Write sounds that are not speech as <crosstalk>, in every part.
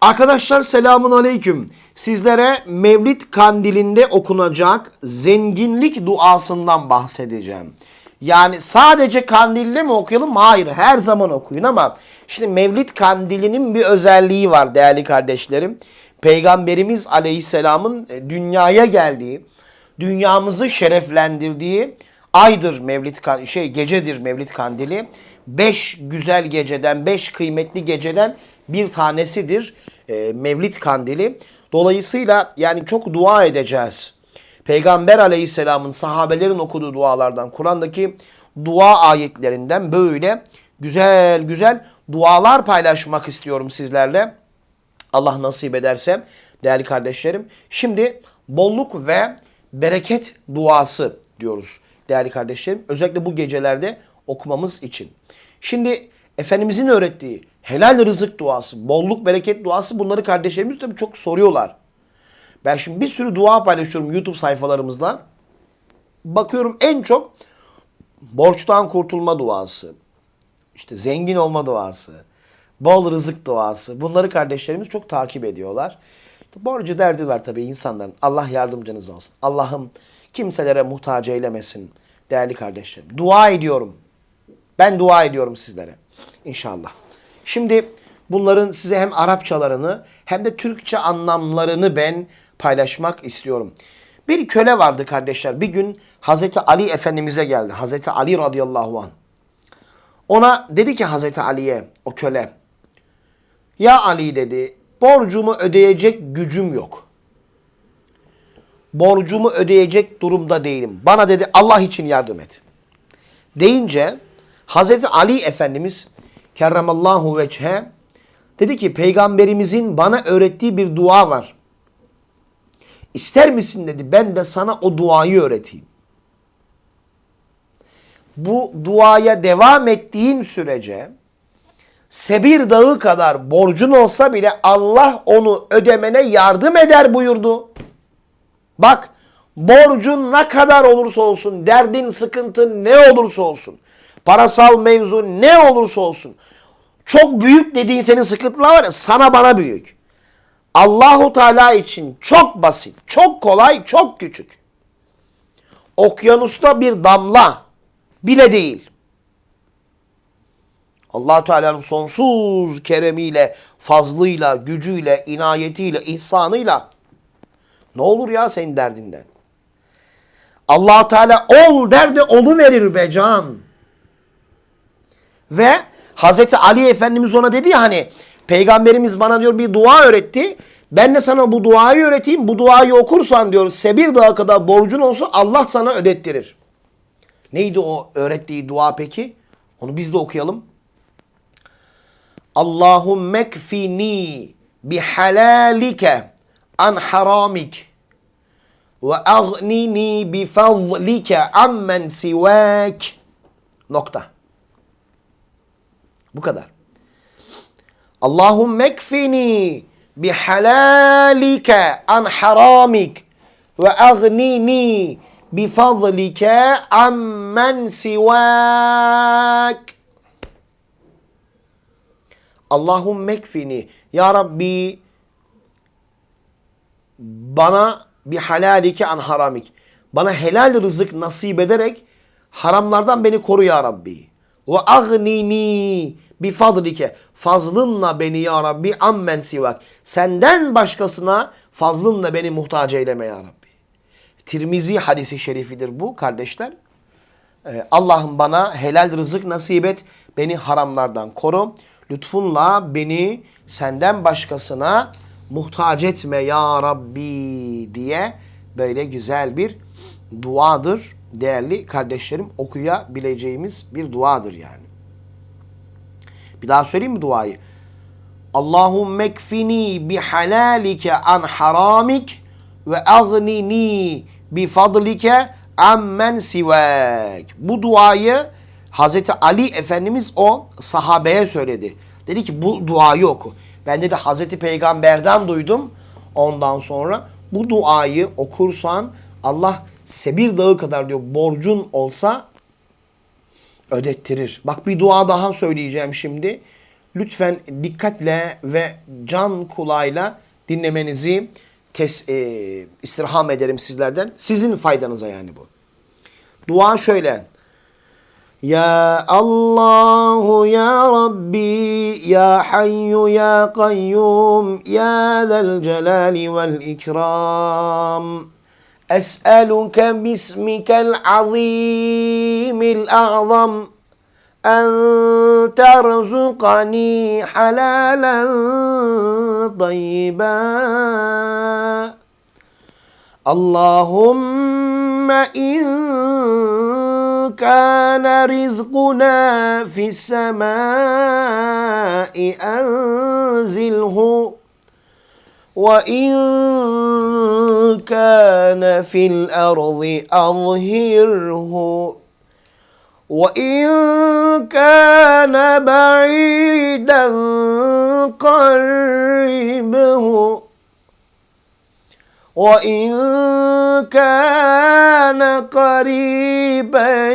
Arkadaşlar selamun aleyküm. Sizlere Mevlid kandilinde okunacak zenginlik duasından bahsedeceğim. Yani sadece kandilde mi okuyalım? Hayır her zaman okuyun ama şimdi Mevlid kandilinin bir özelliği var değerli kardeşlerim. Peygamberimiz aleyhisselamın e, dünyaya geldiği, dünyamızı şereflendirdiği aydır Mevlid kan- şey gecedir Mevlid kandili. Beş güzel geceden, beş kıymetli geceden bir tanesidir e, Mevlid kandili. Dolayısıyla yani çok dua edeceğiz. Peygamber aleyhisselamın sahabelerin okuduğu dualardan, Kur'an'daki dua ayetlerinden böyle güzel güzel dualar paylaşmak istiyorum sizlerle. Allah nasip ederse değerli kardeşlerim. Şimdi bolluk ve bereket duası diyoruz değerli kardeşlerim. Özellikle bu gecelerde okumamız için. Şimdi Efendimizin öğrettiği helal rızık duası, bolluk bereket duası bunları kardeşlerimiz tabii çok soruyorlar. Ben şimdi bir sürü dua paylaşıyorum YouTube sayfalarımızda. Bakıyorum en çok borçtan kurtulma duası, işte zengin olma duası, bol rızık duası. Bunları kardeşlerimiz çok takip ediyorlar. Borcu derdi var tabii insanların. Allah yardımcınız olsun. Allah'ım kimselere muhtaç eylemesin değerli kardeşlerim. Dua ediyorum. Ben dua ediyorum sizlere. İnşallah. Şimdi bunların size hem Arapçalarını hem de Türkçe anlamlarını ben paylaşmak istiyorum. Bir köle vardı kardeşler. Bir gün Hazreti Ali Efendimiz'e geldi. Hazreti Ali radıyallahu anh. Ona dedi ki Hazreti Ali'ye o köle. Ya Ali dedi borcumu ödeyecek gücüm yok. Borcumu ödeyecek durumda değilim. Bana dedi Allah için yardım et. Deyince Hazreti Ali Efendimiz kerramallahu veçhe dedi ki peygamberimizin bana öğrettiği bir dua var. İster misin dedi ben de sana o duayı öğreteyim. Bu duaya devam ettiğin sürece Sebir dağı kadar borcun olsa bile Allah onu ödemene yardım eder buyurdu. Bak borcun ne kadar olursa olsun, derdin, sıkıntın ne olursa olsun, parasal mevzu ne olursa olsun, çok büyük dediğin senin sıkıntılar var ya sana bana büyük. Allahu Teala için çok basit, çok kolay, çok küçük. Okyanusta bir damla bile değil. allah Teala'nın sonsuz keremiyle, fazlıyla, gücüyle, inayetiyle, ihsanıyla ne olur ya senin derdinden? allah Teala ol derdi olu verir be can. Ve Hazreti Ali Efendimiz ona dedi ya hani Peygamberimiz bana diyor bir dua öğretti. Ben de sana bu duayı öğreteyim. Bu duayı okursan diyor Sebir Dağı kadar borcun olsun Allah sana ödettirir. Neydi o öğrettiği dua peki? Onu biz de okuyalım. Allahümme kfini bihalalike an haramik ve aghnini bifadlike ammen sivak. Nokta. Bu kadar. Allahümme kfini bihalalike an haramik ve aghnini bifadlike ammen sivak. Allahümme kfini. Ya Rabbi bana bir halalike an haramik. Bana helal rızık nasip ederek haramlardan beni koru ya Rabbi. Ve agnini bi fadlike. Fazlınla beni ya Rabbi ammen sivak. Senden başkasına fazlınla beni muhtaç eyleme ya Rabbi. Tirmizi hadisi şerifidir bu kardeşler. Ee, Allah'ım bana helal rızık nasip et. Beni haramlardan koru. Lütfunla beni senden başkasına muhtaç etme ya Rabbi diye böyle güzel bir duadır değerli kardeşlerim okuyabileceğimiz bir duadır yani. Bir daha söyleyeyim mi duayı? Allahümme kfini bi halalike an haramik ve agnini bi fadlike ammen sivak. Bu duayı Hazreti Ali Efendimiz o sahabeye söyledi. Dedi ki bu duayı oku. Ben dedi Hazreti Peygamber'den duydum. Ondan sonra bu duayı okursan Allah Sebir dağı kadar diyor borcun olsa ödettirir. Bak bir dua daha söyleyeceğim şimdi. lütfen dikkatle ve can kulağıyla dinlemenizi tes, e, istirham ederim sizlerden. Sizin faydanıza yani bu. Dua şöyle. Ya Allah ya Rabbi ya Hayyu ya Kayyum ya Zel Celali vel İkram. أسألك باسمك العظيم الأعظم أن ترزقني حلالا طيبا. اللهم إن كان رزقنا في السماء أنزله وإن كان في الأرض أظهره وإن كان بعيدا قربه وإن كان قريبا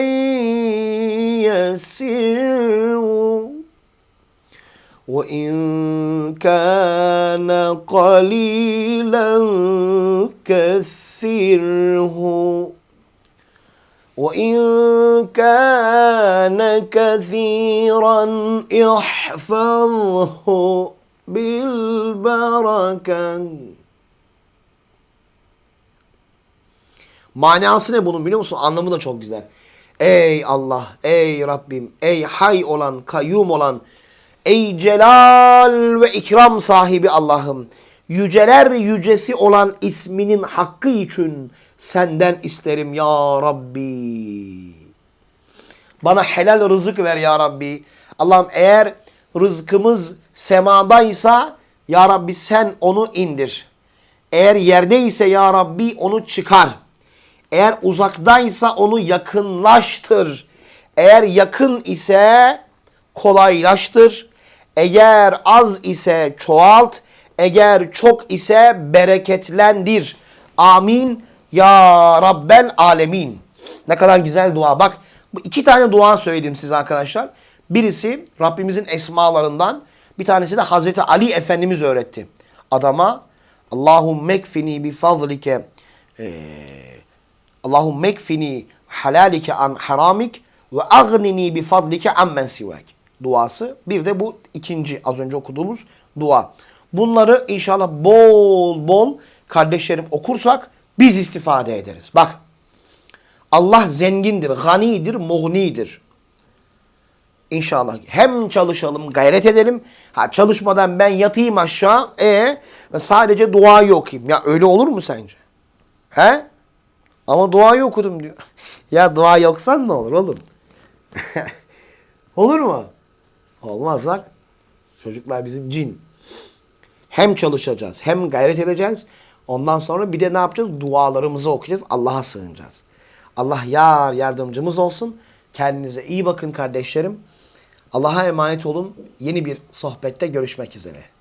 يسره وإن كان قليلا كثره وإن كان كثيرا احفظه بالبركة Manası ne bunun biliyor musun? Anlamı da çok güzel. Ey Allah, ey Rabbim, ey hay olan, kayyum olan, ey celal ve ikram sahibi Allah'ım. Yüceler yücesi olan isminin hakkı için senden isterim ya Rabbi. Bana helal rızık ver ya Rabbi. Allah'ım eğer rızkımız semadaysa ya Rabbi sen onu indir. Eğer yerdeyse ya Rabbi onu çıkar. Eğer uzaktaysa onu yakınlaştır. Eğer yakın ise kolaylaştır. Eğer az ise çoğalt. Eğer çok ise bereketlendir. Amin. Ya Rabbel Alemin. Ne kadar güzel dua. Bak bu iki tane dua söyledim size arkadaşlar. Birisi Rabbimizin esmalarından. Bir tanesi de Hazreti Ali Efendimiz öğretti. Adama Allahümme ekfini bi fazlike eee Allahümme ekfini halalike an haramik ve agnini bi fadlike ammen sivak. Duası. Bir de bu ikinci az önce okuduğumuz dua. Bunları inşallah bol bol kardeşlerim okursak biz istifade ederiz. Bak Allah zengindir, ganidir, muğnidir. İnşallah hem çalışalım, gayret edelim. Ha çalışmadan ben yatayım aşağı e ve sadece duayı okuyayım. Ya öyle olur mu sence? He? Ama duayı okudum diyor. <laughs> Ya dua yoksan ne olur oğlum? <laughs> olur mu? Olmaz bak. Çocuklar bizim cin. Hem çalışacağız hem gayret edeceğiz. Ondan sonra bir de ne yapacağız? Dualarımızı okuyacağız. Allah'a sığınacağız. Allah yar yardımcımız olsun. Kendinize iyi bakın kardeşlerim. Allah'a emanet olun. Yeni bir sohbette görüşmek üzere.